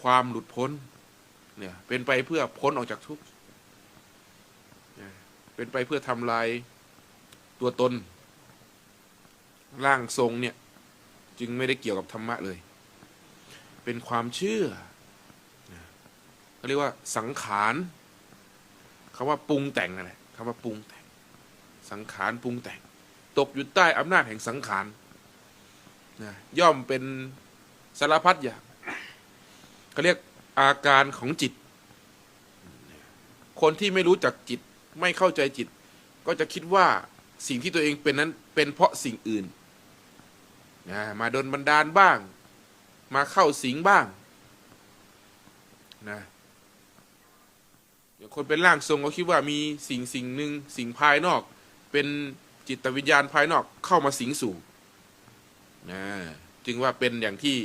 ความหลุดพ้นเนี่ยเป็นไปเพื่อพ้นออกจากทุกข์เนี่ยเป็นไปเพื่อทำลายตัวตน ร่างทรงเนี่ย จึงไม่ได้เกี่ยวกับธรรมะเลย เป็นความเชื่อเขาเรียกว่าสังขารคำว่าปรุงแต่งอะไรคำว่าปรุงแต่ง สังขารปรุงแต่ง ตกอยู่ใต้อำนาจแห่งสังขารย่อมเป็นสารพัดอย่าง เขาเรียกอาการของจิต คนที่ไม่รู้จักจิตไม่เข้าใจจิต ก็จะคิดว่าสิ่งที่ตัวเองเป็นนั้นเป็นเพราะสิ่งอื่นนะมาโดนบันดาลบ้าง มาเข้าสิงบ้างนะอย่างคนเป็นร่างทรงก็คิดว่ามีสิ่งสิ่งหนึ่งสิ่งภายนอก เป็นจิตวิญญาณภายนอกเข้ามาสิงสู่นะจึงว่าเป็นอย่างที่